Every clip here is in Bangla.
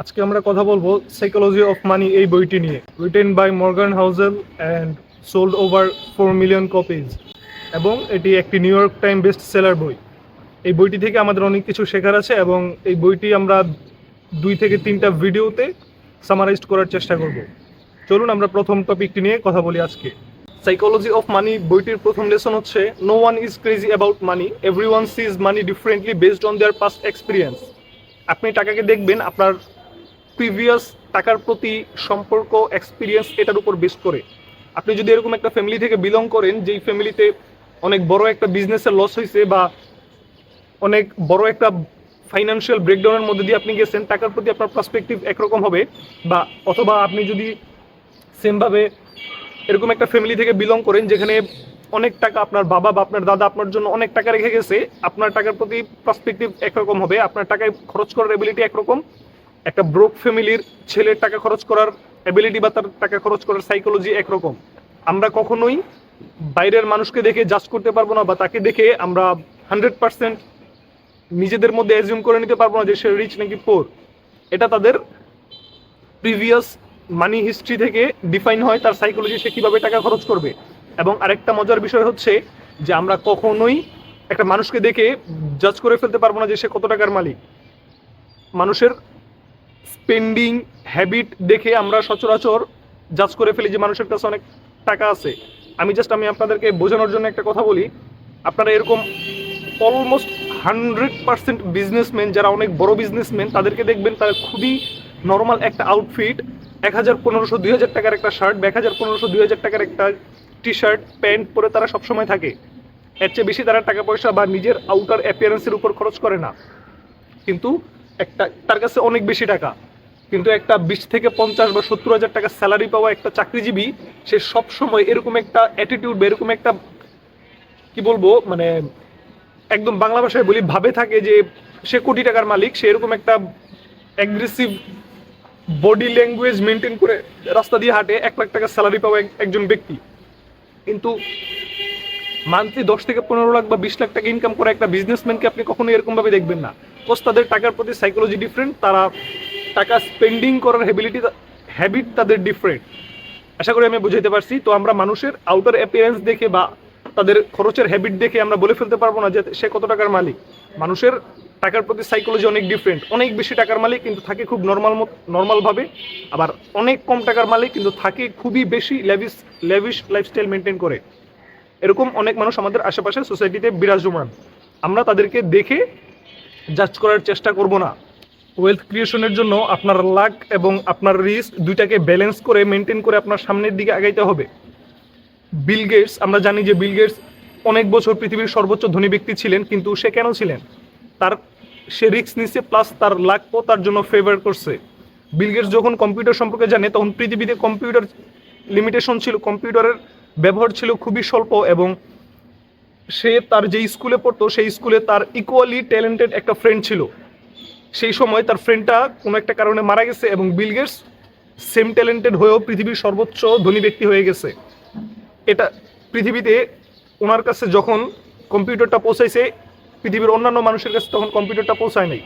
আজকে আমরা কথা বলব সাইকোলজি অফ মানি এই বইটি নিয়ে। Written by Morgan Housel and sold over four million copies এবং এটি একটি New York time best seller বই। এই বইটি থেকে আমাদের অনেক কিছু শেখার আছে এবং এই বইটি আমরা দুই থেকে তিনটা ভিডিওতে সামারাইজড করার চেষ্টা করব। চলুন আমরা প্রথম টপিকটি নিয়ে কথা বলি আজকে। সাইকোলজি অফ মানি বইটির প্রথম লেসন হচ্ছে no one is crazy about money everyone sees money differently based on their past experience আপনি টাকাকে দেখবেন, আপনার প্রিভিয়াস টাকার প্রতি সম্পর্ক এক্সপিরিয়েন্স এটার উপর বেস করে। আপনি যদি এরকম একটা ফ্যামিলি থেকে বিলং করেন, যেই ফ্যামিলিতে অনেক বড় একটা বিজনেসের লস হয়েছে বা অনেক বড় একটা ফাইন্যান্সিয়াল ব্রেকডাউনের মধ্যে দিয়ে আপনি গেছেন, টাকার প্রতি আপনার পার্সপেক্টিভ একরকম হবে বা অথবা আপনি যদি সেমভাবে এরকম একটা ফ্যামিলি থেকে বিলং করেন, যেখানে অনেক টাকা আপনার বাবা বা আপনার দাদা আপনার জন্য অনেক টাকা রেখে গেছে, আপনার টাকার প্রতি পার্সপেক্টিভ একরকম হবে, আপনার টাকায় খরচ করার এবিলিটি একরকম একটা ব্রোক ফ্যামিলির ছেলের টাকা খরচ করার এবিলিটি বা তার টাকা খরচ করার সাইকোলজি একরকম। আমরা কখনোই বাইরের মানুষকে দেখে জাজ করতে পারব না বা তাকে দেখে আমরা হান্ড্রেড পার্সেন্ট নিজেদের মধ্যে অ্যাজিউম করে নিতে পারব না যে সে রিচ নাকি পোর এটা তাদের প্রিভিয়াস মানি হিস্ট্রি থেকে ডিফাইন হয় তার সাইকোলজি সে কীভাবে টাকা খরচ করবে। এবং আরেকটা মজার বিষয় হচ্ছে যে আমরা কখনোই একটা মানুষকে দেখে জাজ করে ফেলতে পারব না যে সে কত টাকার মালিক। মানুষের স্পেন্ডিং হ্যাবিট দেখে আমরা সচরাচর জাজ করে ফেলি যে মানুষের কাছে অনেক টাকা আছে। আমি জাস্ট আমি আপনাদেরকে বোঝানোর জন্য একটা কথা বলি। আপনারা এরকম অলমোস্ট হান্ড্রেড পার্সেন্ট বিজনেসম্যান যারা অনেক বড় বিজনেসম্যান তাদেরকে দেখবেন তারা খুবই নর্মাল একটা আউটফিট এক হাজার পনেরোশো, দুই হাজার টাকার একটা শার্ট বা এক হাজার পনেরোশো, দুই হাজার টাকার একটা টি শার্ট প্যান্ট পরে তারা সবসময় থাকে। এর চেয়ে বেশি তারা টাকা পয়সা বা নিজের আউটার অ্যাপিয়ারেন্সের উপর খরচ করে না। কিন্তু একটা, তার কাছে অনেক বেশি টাকা। কিন্তু একটা বিশ থেকে পঞ্চাশ বা সত্তর হাজার টাকা স্যালারি পাওয়া একটা চাকরিজীবী, সে সব সময় এরকম একটা অ্যাটিটিউড বা এরকম একটা, কি বলব মানে একদম বাংলা ভাষায় বলি, ভাবে থাকে যে সে কোটি টাকার মালিক, সে এরকম একটা অ্যাগ্রেসিভ বডি ল্যাঙ্গুয়েজ মেনটেন করে রাস্তা দিয়ে হাঁটে, এক লাখ টাকা স্যালারি পাওয়া একজন ব্যক্তি। কিন্তু মান্থলি দশ থেকে পনেরো লাখ বা বিশ লাখ টাকা ইনকাম করে একটা বিজনেসম্যানকে আপনি কখনোই এরকমভাবে দেখবেন না। কোস তাদের টাকার প্রতি সাইকোলজি ডিফারেন্ট তারা টাকা স্পেন্ডিং করার হ্যাবিলিটি হ্যাবিট তাদের ডিফারেন্ট আশা করি আমি বুঝাইতে পারছি। তো আমরা মানুষের আউটার অ্যাপিয়ারেন্স দেখে বা তাদের খরচের হ্যাবিট দেখে আমরা বলে ফেলতে পারব না যে সে কত টাকার মালিক। মানুষের টাকার প্রতি সাইকোলজি অনেক ডিফারেন্ট অনেক বেশি টাকার মালিক কিন্তু থাকে খুব নর্মাল নর্মালভাবে আবার অনেক কম টাকার মালিক কিন্তু থাকে খুবই বেশি লেভিস লেভিশ লাইফস্টাইল মেনটেন করে। এরকম অনেক মানুষ আমাদের আশেপাশে সোসাইটিতে বিরাজমান। আমরা তাদেরকে দেখে জাজ করার চেষ্টা করব না। ওয়েলথ ক্রিয়েশনের জন্য আপনার লাক এবং আপনার রিস্ক দুইটাকে ব্যালেন্স করে মেনটেন করে আপনার সামনের দিকে আগাইতে হবে। বিল গেটস আমরা জানি যে বিল গেটস অনেক বছর পৃথিবীর সর্বোচ্চ ধনী ব্যক্তি ছিলেন, কিন্তু সে কেন ছিলেন? তার, সে রিস্ক নিচ্ছে প্লাস তার লাকও তার জন্য ফেভার করছে। বিল গেটস যখন কম্পিউটার সম্পর্কে জানে, তখন পৃথিবীতে কম্পিউটার লিমিটেশন ছিল কম্পিউটারের ব্যবহার ছিল খুবই স্বল্প এবং সে তার যে স্কুলে পড়তো, সেই স্কুলে তার ইকুয়ালি ট্যালেন্টেড একটা ফ্রেন্ড ছিল। সেই সময় তার ফ্রেন্ডটা কোনো একটা কারণে মারা গেছে এবং বিল গেটস সেম ট্যালেন্টেড হয়েও পৃথিবীর সর্বোচ্চ ধনী ব্যক্তি হয়ে গেছে। এটা পৃথিবীতে ওনার কাছে যখন কম্পিউটারটা পৌঁছাইছে, পৃথিবীর অন্যান্য মানুষের কাছে তখন কম্পিউটারটা পৌঁছায় নাই।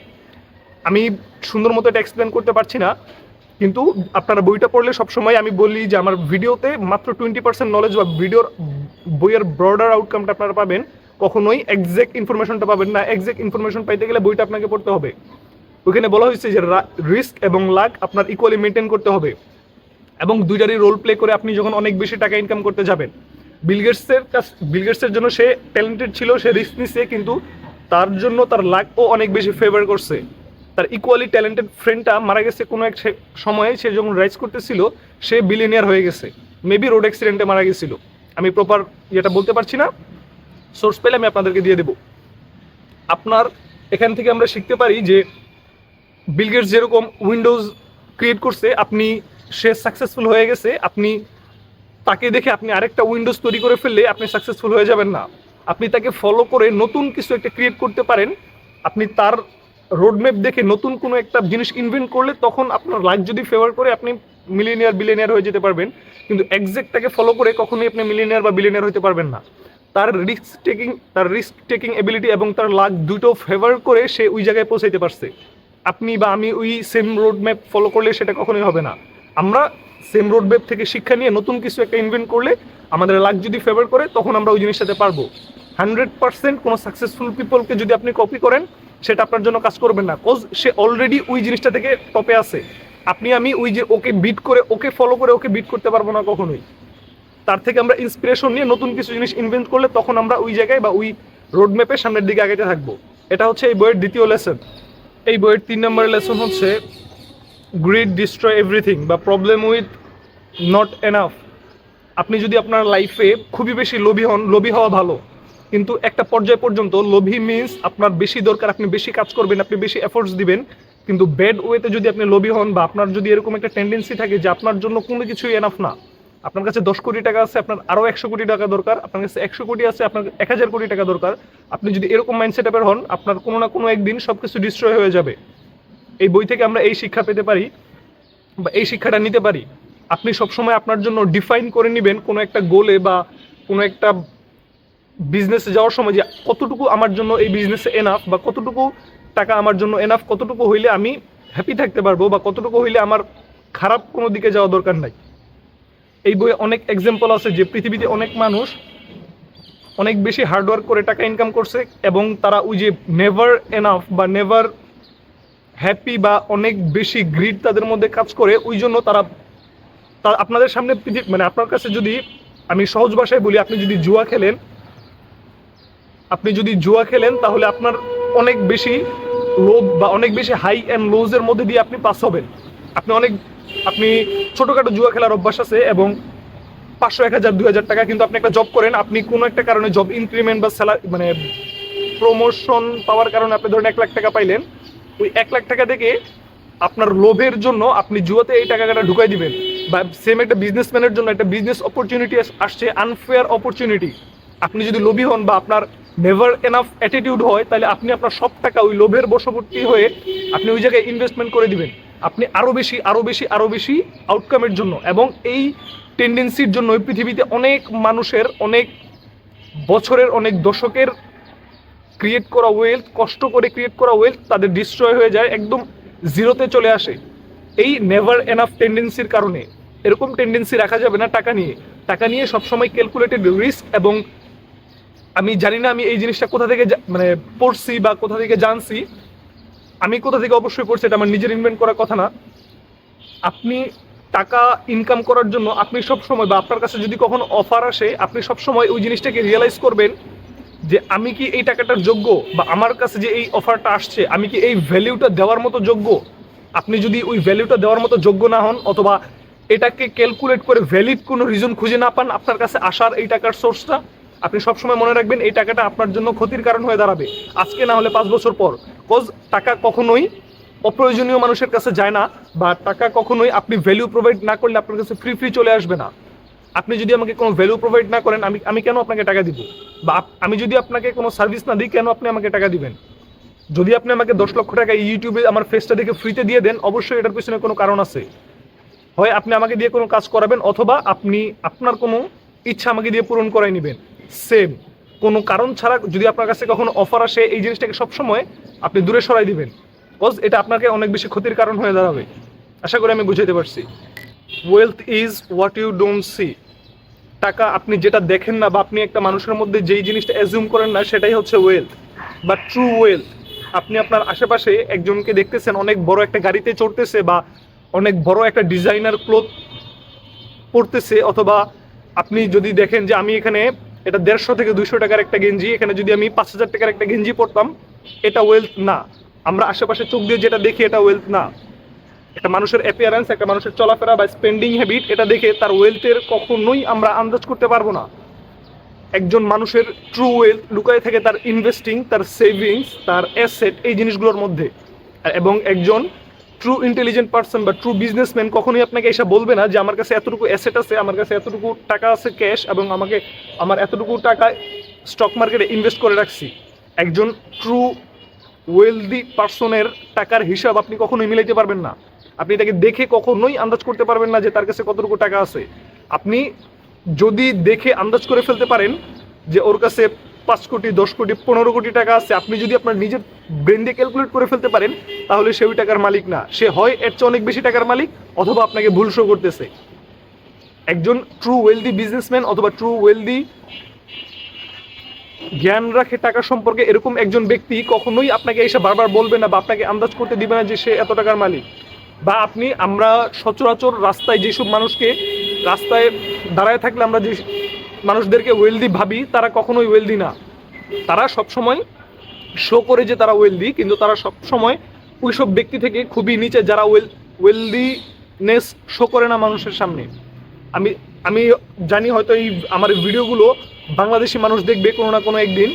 আমি সুন্দর মতো এটা এক্সপ্লেন করতে পারছি না। কিন্তু আপনারা বইটা পড়লে সবসময় আমি বলি যে আমার ভিডিওতে মাত্র টোয়েন্টি পার্সেন্ট নলেজ বা ভিডিওর বইয়ের ব্রডার আউটকামটা আপনারা পাবেন। কখনোই এক্সাক্ট ইনফরমেশনটা পাবেন না। এক্সাক্ট ইনফরমেশন পাইতে গেলে বইটা আপনাকে পড়তে হবে। ওইখানে বলা হয়েছে যে রিস্ক এবং লাক আপনার ইকুয়ালি মেনটেন করতে হবে। এবং দুইটারই রোল প্লে করে আপনি যখন অনেক বেশি টাকা ইনকাম করতে যাবেন। বিলগেটসের কাছ বিলগেটসের জন্য সে ট্যালেন্টেড ছিল, সে রিস্ক নিচ্ছে কিন্তু তার জন্য তার লাকও অনেক বেশি ফেভার করছে। তার ইকুয়ালি ট্যালেন্টেড ফ্রেন্ডটা মারা গেছে কোনো এক সময়ে, সে যখন রাইজ করতেছিল, সে বিলিনিয়ার হয়ে গেছে। মেবি রোড অ্যাক্সিডেন্টে মারা গেছিল। আমি প্রপার ইয়েটা বলতে পারছি না। সোর্স পেলে আমি আপনাদেরকে দিয়ে দেবো। আপনার এখান থেকে আমরা শিখতে পারি যে বিলগেটস যেরকম উইন্ডোজ ক্রিয়েট করছে, আপনি সে সাকসেসফুল হয়ে গেছে, আপনি তাকে দেখে আপনি আরেকটা উইন্ডোজ তৈরি করে ফেললে আপনি সাকসেসফুল হয়ে যাবেন না। আপনি তাকে ফলো করে নতুন কিছু একটা ক্রিয়েট করতে পারেন। আপনি তার রোডম্যাপ দেখে নতুন কোনো একটা জিনিস ইনভেন্ট করলে তখন আপনার লাইফ যদি ফেভার করে, আপনি মিলিনিয়ার বিলিনিয়ার হয়ে যেতে পারবেন। কিন্তু এক্সাক্ট তাকে ফলো করে কখনোই আপনি মিলিনিয়ার বা বিলিনিয়ার হতে পারবেন না। তার রিস্ক টেকিং তার রিস্ক টেকিং এবিলিটি এবং তার লাক দুটো ফেভার করে সে ওই জায়গায় পৌঁছাইতে পারছে। আপনি বা আমি ওই সেম রোড ম্যাপ ফলো করলে সেটা কখনোই হবে না। আমরা সেম রোড ম্যাপ থেকে শিক্ষা নিয়ে নতুন কিছু একটা ইনভেন্ট করলে আমাদের লাক যদি ফেভার করে, তখন আমরা ওই জিনিসটাতে পারব। হান্ড্রেড পার্সেন্ট কোনো সাকসেসফুল পিপলকে যদি আপনি কপি করেন সেটা আপনার জন্য কাজ করবে না। কজ সে অলরেডি ওই জিনিসটা থেকে টপে আছে। আপনি, আমি ওই যে ওকে বিট করে, ওকে ফলো করে ওকে বিট করতে পারব না কখনোই। তার থেকে আমরা ইন্সপিরেশন নিয়ে নতুন কিছু জিনিস ইনভেন্ট করলে তখন আমরা ওই জায়গায় বা ওই রোড ম্যাপের সামনের দিকে আগাতে থাকব। এটা হচ্ছে এই বইয়ের দ্বিতীয় লেসন এই বইয়ের তিন নম্বরের লেসন হচ্ছে গ্রিড ডিস্ট্রয় এভরিথিং বা প্রবলেম উইথ নট এনাফ আপনি যদি আপনার লাইফে খুবই বেশি লোভী হন, লোভী হওয়া ভালো। কিন্তু একটা পর্যায় পর্যন্ত লোভি মিন্স আপনার বেশি দরকার, আপনি বেশি কাজ করবেন, আপনি বেশি এফোর্টস দিবেন। কিন্তু ব্যাড ওয়েতে যদি আপনি লোভী হন বা আপনার যদি এরকম একটা টেন্ডেন্সি থাকে যে আপনার জন্য কোনো কিছুই এনাফ না, আপনার কাছে দশ কোটি টাকা আছে, আপনার আরও একশো কোটি টাকা দরকার, আপনার কাছে একশো কোটি আছে, আপনার এক হাজার কোটি টাকা দরকার, আপনি যদি এরকম মাইন্ডসেট আপের হন, আপনার কোনো না কোনো একদিন সব কিছু ডিস্ট্রয় হয়ে যাবে। এই বই থেকে আমরা এই শিক্ষা পেতে পারি বা এই শিক্ষাটা নিতে পারি। আপনি সবসময় আপনার জন্য ডিফাইন করে নেবেন কোনো একটা গোলে বা কোনো একটা বিজনেসে যাওয়ার সময় যে কতটুকু আমার জন্য এই বিজনেসে এনাফ বা কতটুকু টাকা আমার জন্য এনাফ কতটুকু হইলে আমি হ্যাপি থাকতে পারব বা কতটুকু হইলে আমার খারাপ কোনো দিকে যাওয়া দরকার নাই। এই বইয়ে অনেক এক্সাম্পল আছে যে পৃথিবীতে অনেক মানুষ অনেক বেশি হার্ডওয়ার্ক করে টাকা ইনকাম করছে এবং তারা ওই যে নেভার এনাফ বা নেভার হ্যাপি বা অনেক বেশি গ্রিড তাদের মধ্যে কাজ করে, ওই জন্য তারা আপনাদের সামনে মানে আপনার কাছে যদি আমি সহজ ভাষায় বলি, আপনি যদি জুয়া খেলেন আপনি যদি জুয়া খেলেন, তাহলে আপনার অনেক বেশি লোভ বা অনেক বেশি হাই অ্যান্ড লোজের মধ্যে দিয়ে আপনি পাস হবেন। আপনি অনেক, আপনি ছোটোখাটো জুয়া খেলার অভ্যাস আছে এবং পাঁচশো, এক হাজার, দুই হাজার টাকা কিন্তু আপনি একটা জব করেন। আপনি কোনো একটা কারণে জব ইনক্রিমেন্ট বা স্যালারি মানে প্রমোশন পাওয়ার কারণে আপনি ধরেন এক লাখ টাকা পাইলেন। ওই এক লাখ টাকা থেকে আপনার লোভের জন্য আপনি জুয়াতে এই টাকাটা ঢুকাই দিবেন। বা সেম একটা বিজনেসম্যানের জন্য একটা বিজনেস অপরচুনিটি আসছে আনফেয়ার অপরচুনিটি আপনি যদি লোভী হন বা আপনার নেভার এনাফ অ্যাটিটিউড হয়, তাহলে আপনি আপনার সব টাকা ওই লোভের বশবর্তী হয়ে আপনি ওই জায়গায় ইনভেস্টমেন্ট করে দিবেন। আপনি আরও বেশি আরও বেশি আরও বেশি আউটকামের জন্য এবং এই টেন্ডেন্সির জন্য পৃথিবীতে অনেক মানুষের, অনেক বছরের, অনেক দশকের ক্রিয়েট করা ওয়েলথ কষ্ট করে ক্রিয়েট করা ওয়েলথ তাদের ডিস্ট্রয় হয়ে যায়, একদম জিরোতে চলে আসে। এই নেভার এনাফ টেন্ডেন্সির কারণে এরকম টেন্ডেন্সি রাখা যাবে না টাকা নিয়ে। টাকা নিয়ে সবসময় ক্যালকুলেটেড রিস্ক এবং আমি জানি না আমি এই জিনিসটা কোথা থেকে মানে পড়ছি বা কোথা থেকে জানছি। আমি কোথা থেকে অবশ্যই পড়ছি এটা আমার নিজের ইনভেন্ট করার কথা না। আপনি টাকা ইনকাম করার জন্য আপনি সব সময় বা আপনার কাছে যদি কখনো অফার আসে, আপনি সব সময় ওই জিনিসটাকে রিয়েলাইজ করবেন যে আমি কি এই টাকাটার যোগ্য বা আমার কাছে যে এই অফারটা আসছে, আমি কি এই ভ্যালিউটা দেওয়ার মতো যোগ্য? আপনি যদি ওই ভ্যালিউটা দেওয়ার মতো যোগ্য না হন অথবা এটাকে ক্যালকুলেট করে ভ্যালিড কোনো রিজন খুঁজে না পান আপনার কাছে আসার এই টাকার সোর্সটা আপনি সবসময় মনে রাখবেন এই টাকাটা আপনার জন্য ক্ষতির কারণ হয়ে দাঁড়াবে। আজকে না হলে পাঁচ বছর পর। কজ টাকা কখনোই অপ্রয়োজনীয় মানুষের কাছে যায় না, বা টাকা কখনোই আপনি ভ্যালু প্রোভাইড না করলে আপনার কাছে ফ্রি ফ্রি চলে আসবে না। আপনি যদি আমাকে কোনো ভ্যালু প্রোভাইড না করেন, আমি আমি কেন আপনাকে টাকা দিব? বা আমি যদি আপনাকে কোনো সার্ভিস না দিই, কেন আপনি আমাকে টাকা দিবেন? যদি আপনি আমাকে দশ লক্ষ টাকা ইউটিউবে আমার ফেসটা দেখে ফ্রিতে দিয়ে দেন, অবশ্যই এটার পিছনে কোনো কারণ আছে। হয় আপনি আমাকে দিয়ে কোনো কাজ করাবেন, অথবা আপনি আপনার কোনো ইচ্ছা আমাকে দিয়ে পূরণ করাই নেবেন। সেম। কোনো কারণ ছাড়া যদি আপনার কাছে কখনো অফার আসে, এই জিনিসটাকে সবসময় আপনি দূরে সরাই দিবেন। কজ এটা আপনাকে অনেক বেশি ক্ষতির কারণ হয়ে দাঁড়াবে। আশা করি আমি বুঝাইতে পারছি। Wealth is what you don't see টাকা আপনি যেটা দেখেন না বা আপনি একটা মানুষের মধ্যে যেই জিনিসটা অ্যাজিউম করেন না, সেটাই হচ্ছে ওয়েলথ বা ট্রু ওয়েলথ আপনি আপনার আশেপাশে একজনকে দেখতেছেন, অনেক বড় একটা গাড়িতে চড়তেছে বা অনেক বড় একটা ডিজাইনার ক্লোথ পরতেছে, অথবা আপনি যদি দেখেন যে আমি এখানে এটা দেড়শো থেকে দুইশো টাকার একটা গেঞ্জি, এখানে যদি আমি পাঁচ হাজার টাকার একটা গেঞ্জি পরতাম, এটা ওয়েলথ না। আমরা আশেপাশে চোখ দিয়ে যেটা দেখি এটা ওয়েলথ না। একটা মানুষের অ্যাপিয়ারেন্স একটা মানুষের চলাফেরা বা স্পেন্ডিং হ্যাবিট এটা দেখে তার ওয়েলথের কখনোই আমরা আন্দাজ করতে পারব না। একজন মানুষের ট্রু ওয়েলথ লুকায় থাকে তার ইনভেস্টিং তার সেভিংস তার অ্যাসেট এই জিনিসগুলোর মধ্যে। এবং একজন ট্রু ইন্টেলিজেন্ট পার্সন বা ট্রু বিজনেসম্যান কখনোই আপনাকে এসে বলবে না যে আমার কাছে এতটুকু অ্যাসেট আছে, আমার কাছে এতটুকু টাকা আছে ক্যাশ এবং আমাকে, আমার এতটুকু টাকা স্টক মার্কেটে ইনভেস্ট করে রাখছি। একজন ট্রু ওয়েলদি পার্সনের টাকার হিসাব আপনি কখনোই মিলাইতে পারবেন না। আপনি তাকে দেখে কখনোই আন্দাজ করতে পারবেন না যে তার কাছে কতটুকু টাকা আছে। আপনি যদি দেখে আন্দাজ করে ফেলতে পারেন যে ওর কাছে পাঁচ কোটি, দশ কোটি, পনেরো কোটি টাকা আছে। আপনি যদি আপনার নিজের ব্রেন দিয়ে ক্যালকুলেট করে ফেলতে পারেন, তাহলে সে ওই টাকার মালিক না। সে হয় এর চেয়ে অনেক বেশি টাকার মালিক, অথবা আপনাকে ভুল শো করতেছে। একজন ট্রু ওয়েলদি বিজনেসম্যান অথবা ট্রু ওয়েলদি জ্ঞান রাখে টাকা সম্পর্কে এরকম একজন ব্যক্তি কখনোই আপনাকে এসে বারবার বলবে না বা আপনাকে আন্দাজ করতে দিবে না যে সে এত টাকার মালিক। বা আপনি আমরা সচরাচর রাস্তায় যেসব মানুষকে রাস্তায় দাঁড়ায় থাকলে আমরা যে মানুষদেরকে ওয়েলদি ভাবি, তারা কখনোই ওয়েলদি না। তারা সবসময় শো করে যে তারা ওয়েলদি কিন্তু তারা সবসময় ওইসব ব্যক্তি থেকে খুবই নিচে যারা ওয়েল ওয়েলদিনেস শো করে না মানুষের সামনে। আমি আমি জানি হয়তো এই আমার ভিডিওগুলো বাংলাদেশি মানুষ দেখবে কোনো না কোনো একদিন।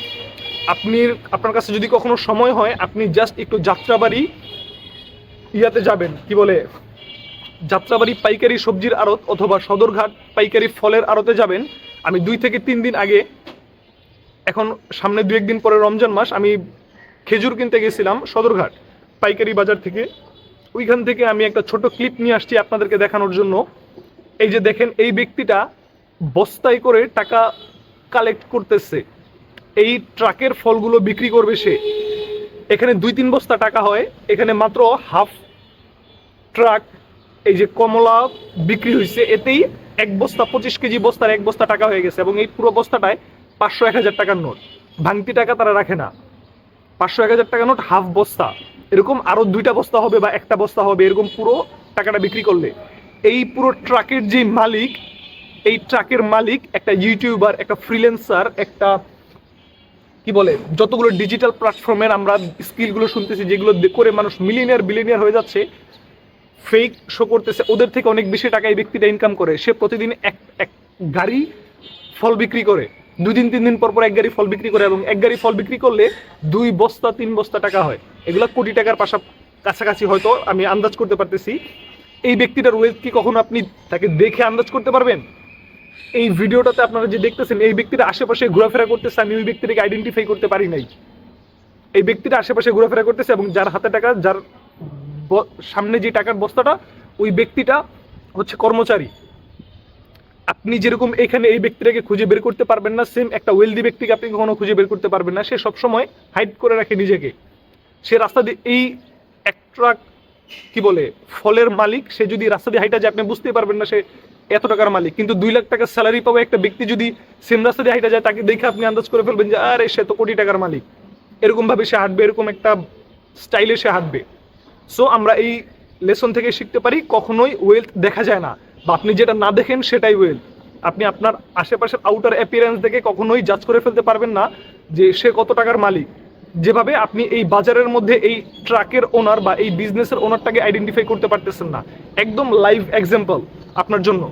আপনি, আপনার কাছে যদি কখনো সময় হয়, আপনি জাস্ট একটু যাত্রাবাড়ি ইয়াতে যাবেন। কি বলে? যাত্রাবাড়ি পাইকারি সবজির আড়ত অথবা সদরঘাট পাইকারি ফলের আড়তে যাবেন। আমি দুই থেকে তিন দিন আগে, এখন সামনে দু একদিন পরে রমজান মাস, আমি খেজুর কিনতে গেছিলাম সদরঘাট, পাইকারি বাজার থেকে। ওইখান থেকে আমি একটা ছোট ক্লিপ নিয়ে আসছি আপনাদেরকে দেখানোর জন্য। এই যে দেখেন, এই ব্যক্তিটা বস্তায় করে টাকা কালেক্ট করতেছে। এই ট্রাকের ফলগুলো বিক্রি করবে সে। এখানে দুই তিন বস্তা টাকা হয়, এখানে মাত্র হাফ ট্রাক এই যে কমলা বিক্রি হয়েছে এতেই এক বস্তা, পঁচিশ কেজি বস্তার এক বস্তা টাকা হয়ে গেছে এবং এই পুরো বস্তাটায় পাঁচশো এক হাজার টাকার নোট। ভাঙতি টাকা তারা রাখে না। পাঁচশো এক হাজার টাকা নোট, হাফ বস্তা। এরকম আরও দুইটা বস্তা হবে বা একটা বস্তা হবে, এরকম পুরো টাকাটা বিক্রি করলে। এই পুরো ট্রাকের যে মালিক, এই ট্রাকের মালিক একটা ইউটিউবার, একটা ফ্রিল্যান্সার, একটা, কি বলে, যতগুলো ডিজিটাল প্ল্যাটফর্মের আমরা স্কিলগুলো শুনতেছি, যেগুলো করে মানুষ মিলিনিয়ার বিলিনিয়ার হয়ে যাচ্ছে ফেক শো করতেছে, ওদের থেকে অনেক বেশি টাকা এই ব্যক্তিটা ইনকাম করে। সে প্রতিদিন এক এক গাড়ি ফল বিক্রি করে। দুই দিন, তিন দিন পর পর এক গাড়ি ফল বিক্রি করে এবং এক গাড়ি ফল বিক্রি করলে দুই বস্তা, তিন বস্তা টাকা হয়। এগুলো কোটি টাকার পাশা, কাছাকাছি হয়তো আমি আন্দাজ করতে পারতেছি। এই ব্যক্তিটার ওয়েলথ কি কখনো আপনি তাকে দেখে আন্দাজ করতে পারবেন? এই ভিডিওটাতে আপনারা যে দেখতেছেন, এই ব্যক্তিটা আশেপাশে ঘোরাফেরা করতেছে, আমি ওই ব্যক্তিটাকে আইডেন্টিফাই করতে পারি নাই। এই ব্যক্তিটা আশেপাশে ঘোরাফেরা করতেছে এবং যার হাতে টাকা, যার সামনে যে টাকার বস্তাটা, ওই ব্যক্তিটা হচ্ছে কর্মচারী। আপনি যেরকম এখানে এই ব্যক্তিটাকে খুঁজে বের করতে পারবেন না সেম একটা ওয়েলদি ব্যক্তিকে আপনি কখনো খুঁজে বের করতে পারবেন না। সে সবসময় হাইড করে রাখে নিজেকে। সে রাস্তা দিয়ে, এই এক কি বলে, ফলের মালিক, সে যদি রাস্তা দিয়ে হাইটা যায়, আপনি বুঝতেই পারবেন না সে এত টাকার মালিক। কিন্তু দুই লাখ টাকার স্যালারি পাবে একটা ব্যক্তি যদি সেম রাস্তা দিয়ে হাইটা যায়, তাকে দেখে আপনি আন্দাজ করে ফেলবেন যে, আরে, সে তো কোটি টাকার মালিক। এরকম ভাবে সে হাঁটবে, এরকম একটা স্টাইলে সে হাঁটবে। সো আমরা এই লেসন থেকে শিখতে পারি কখনোই ওয়েলথ দেখা যায় না। বা আপনি যেটা না দেখেন সেটাই ওয়েলথ আপনি আপনার আশেপাশের আউটার অ্যাপিয়ারেন্স দেখে কখনোই জাজ করে ফেলতে পারবেন না যে সে কত টাকার মালিক। যেভাবে আপনি এই বাজারের মধ্যে এই ট্রাকের ওনার বা এই বিজনেসের ওনারটাকে আইডেন্টিফাই করতে পারতেছেন না। একদম লাইভ এক্সাম্পল আপনার জন্য।